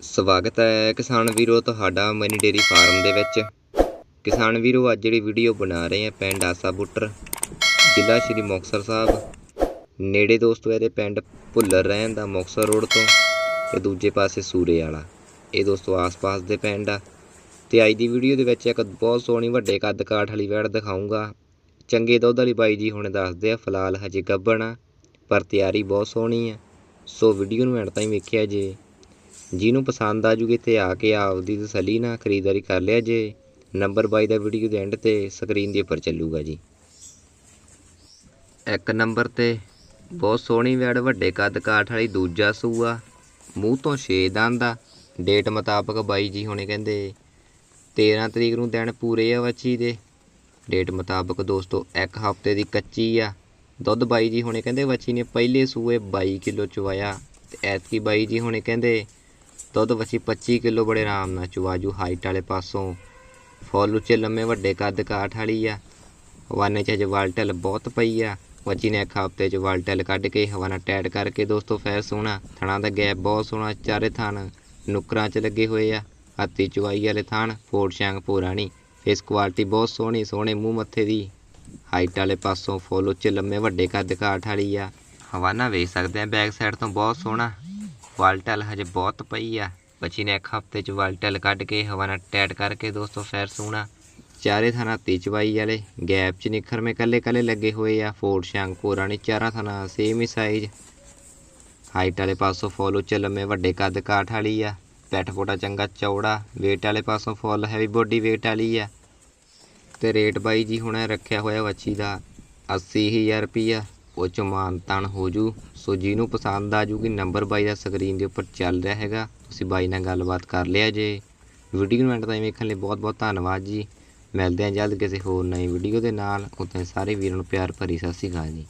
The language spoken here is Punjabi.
ਸਵਾਗਤ ਹੈ ਕਿਸਾਨ ਵੀਰੋ ਤੁਹਾਡਾ ਮਨੀ ਡੇਰੀ ਫਾਰਮ ਦੇ ਵਿੱਚ। ਕਿਸਾਨ ਵੀਰੋ, ਅੱਜ ਜਿਹੜੀ ਵੀਡੀਓ ਬਣਾ ਰਹੇ ਆ ਪਿੰਡ ਆਸਾ ਬੁੱਟਰ, ਜ਼ਿਲ੍ਹਾ ਸ਼੍ਰੀ ਮੁਕਤਸਰ ਸਾਹਿਬ। ਨੇੜੇ ਦੋਸਤੋ, ਇਹਦੇ ਪਿੰਡ ਭੁੱਲਰ ਰਹਿਣ ਦਾ ਮੁਕਤਸਰ ਰੋਡ ਤੋਂ ਤੇ ਦੂਜੇ ਪਾਸੇ ਸੂਰੇ ਵਾਲਾ। ਇਹ ਦੋਸਤੋ ਆਸ-ਪਾਸ ਦੇ ਪਿੰਡ ਆ। ਤੇ ਅੱਜ ਦੀ ਵੀਡੀਓ ਦੇ ਵਿੱਚ ਇੱਕ ਬਹੁਤ ਸੋਹਣੀ ਵੱਡੇ ਕੱਦ ਕਾਠ ਵਾਲੀ ਵੈੜ ਦਿਖਾਉਂਗਾ ਚੰਗੇ ਦੁੱਧ ਵਾਲੀ ਬਾਈ ਜੀ ਹੁਣ ਦੱਸਦੇ ਆ, ਫਿਲਹਾਲ ਹਜੇ ਗੱਭਣ ਆ, ਪਰ ਤਿਆਰੀ ਬਹੁਤ ਸੋਹਣੀ ਆ। ਸੋ ਵੀਡੀਓ ਨੂੰ ਐਂਡ ਤਾਈਂ ਵੇਖਿਆ ਜੇ। ਜਿਹਨੂੰ ਪਸੰਦ ਆ ਜੂਗੀ ਤੇ ਆ ਕੇ ਆਪਦੀ ਤਸੱਲੀ ਨਾਲ ਖਰੀਦਦਾਰੀ ਕਰ ਲਿਆ ਜੇ। ਨੰਬਰ 22 ਦਾ ਵੀਡੀਓ ਦੇ ਐਂਡ ਤੇ ਸਕਰੀਨ ਦੇ ਉੱਪਰ ਚੱਲੂਗਾ ਜੀ। ਇੱਕ ਨੰਬਰ ਤੇ ਬਹੁਤ ਸੋਹਣੀ ਵੈੜ, ਵੱਡੇ ਕੱਦ ਕਾਠ ਵਾਲੀ, ਦੂਜਾ ਸੂਆ, ਮੂੰਹ ਤੋਂ 6 ਦੰਦ ਦਾ ਡੇਟ ਮੁਤਾਬਕ ਬਾਈ ਜੀ ਹੁਣੇ ਕਹਿੰਦੇ 13 ਤਰੀਕ ਨੂੰ ਦਿਨ ਪੂਰੇ ਆ ਵੱਛੀ ਦੇ। ਡੇਟ ਮੁਤਾਬਕ ਦੋਸਤੋ, ਇੱਕ ਹਫ਼ਤੇ ਦੀ ਕੱਚੀ ਆ। ਦੁੱਧ ਬਾਈ ਜੀ ਹੁਣੇ ਕਹਿੰਦੇ ਵੱਛੀ ਨੇ ਪਹਿਲੇ ਸੂਏ 22 ਕਿਲੋ ਚਵਾਇਆ। ਤੇ ਐਤਕੀ ਬਾਈ ਜੀ ਹੁਣੇ ਕਹਿੰਦੇ ਦੁੱਧ ਵੱਛੀ 25 ਕਿਲੋ ਬੜੇ ਆਰਾਮ ਨਾਲ ਚੁਆਜੂ ਹਾਈਟ ਵਾਲੇ ਪਾਸੋਂ। ਫੁੱਲ ਉੱਚੇ ਲੰਮੇ ਵੱਡੇ ਕੱਦ ਕਾਠ ਵਾਲੀ ਆ। ਹਵਾਨੇ ਚ ਅਜੇ ਵਾਲਟਲ ਬਹੁਤ ਪਈ ਆ। ਬੱਚੀ ਨੇ ਇੱਕ ਹਫ਼ਤੇ ਚ ਵਾਲਟਲ ਕੱਢ ਕੇ ਹਵਾਨਾ ਟੈਟ ਕਰਕੇ ਦੋਸਤੋ ਫੇਰ ਸੋਹਣਾ। ਥਣਾ ਦਾ ਗੈਪ ਬਹੁਤ ਸੋਹਣਾ, ਚਾਰੇ ਥਣ ਨੁਕਰਾਂ ਚ ਲੱਗੇ ਹੋਏ ਆ। ਹੱਤੀ ਚੁਆਈ ਵਾਲੇ ਥਣ ਫੋੜ ਸ਼ਾਂਗ ਪੂਰਾਣੀ ਫੇਸ ਕੁਆਲਿਟੀ ਬਹੁਤ ਸੋਹਣੀ, ਸੋਹਣੇ ਮੂੰਹ ਮੱਥੇ ਦੀ। ਹਾਈਟ ਵਾਲੇ ਪਾਸੋਂ ਫੁੱਲ ਉੱਚੇ ਲੰਮੇ ਵੱਡੇ ਕੱਦ ਕਾਠ ਵਾਲੀ ਆ। ਹਵਾਨਾ ਵੇਖ ਸਕਦੇ ਆ ਬੈਕ ਸਾਈਡ ਤੋਂ ਬਹੁਤ ਸੋਹਣਾ। ਵਾਲਟਲ ਹਜੇ ਬਹੁਤ ਪਈ ਆ। ਬੱਚੀ ਨੇ ਇੱਕ ਹਫ਼ਤੇ ਚ ਵਾਲਟਲ ਕੱਢ ਕੇ ਹਵਾ ਨਾਲ ਟੈਟ ਕਰਕੇ ਦੋਸਤੋ ਫੈਰ ਸੋਹਣਾ ਚਾਰੇ ਥਾਣਾ ਤੀ ਚਵਾਈ ਵਾਲੇ, ਗੈਪ ਚ ਨਿਖਰਵੇਂ ਕੱਲੇ ਕੱਲੇ ਲੱਗੇ ਹੋਏ ਆ। ਫੋੜ ਸ਼ਾਂਗ ਨੇ ਚਾਰਾਂ ਥਾਣਾ ਸੇਮ ਹੀ ਸਾਈਜ਼ ਹਾਈਟ ਵਾਲੇ ਪਾਸੋਂ ਫੁੱਲ, ਉੱਚੇ ਲੰਮੇ, ਵੱਡੇ ਕੱਦ ਕਾਠ ਵਾਲੀ ਆ। ਪੈਟ ਫੋਟਾ ਚੰਗਾ ਚੌੜਾ, weight ਵਾਲੇ ਪਾਸੋਂ ਫੁੱਲ ਹੈਵੀ ਬੋਡੀ weight ਵਾਲੀ ਆ। ਤੇ ਰੇਟ ਬਾਈ ਜੀ ਹੁਣ ਰੱਖਿਆ ਹੋਇਆ ਵੱਛੀ ਦਾ 80000 ਰੁਪਈਆ। ਉਹ ਚ ਮਾਨ ਤਾਨ ਹੋ ਜੂ। ਸੋ ਜਿਹਨੂੰ ਪਸੰਦ ਆ ਜੂਗੀ, ਨੰਬਰ ਬਾਈ ਦਾ ਸਕਰੀਨ ਦੇ ਉੱਪਰ ਚੱਲ ਰਿਹਾ ਹੈਗਾ। ਤੁਸੀਂ ਬਾਈ ਨਾਲ ਗੱਲਬਾਤ ਕਰ ਲਿਆ ਜੇ। ਵੀਡੀਓ ਨੂੰ ਐਂਡ ਤਾਈਂ ਵੇਖਣ ਲਈ ਬਹੁਤ ਬਹੁਤ ਧੰਨਵਾਦ ਜੀ। ਮਿਲਦੇ ਹਾਂ ਜਲਦ ਕਿਸੇ ਹੋਰ ਨਵੀਂ ਵੀਡੀਓ ਦੇ ਨਾਲ। ਉਦੋਂ ਸਾਰੇ ਵੀਰਾਂ ਨੂੰ ਪਿਆਰ ਭਰੀ ਸਤਿ ਸ਼੍ਰੀ ਅਕਾਲ ਜੀ।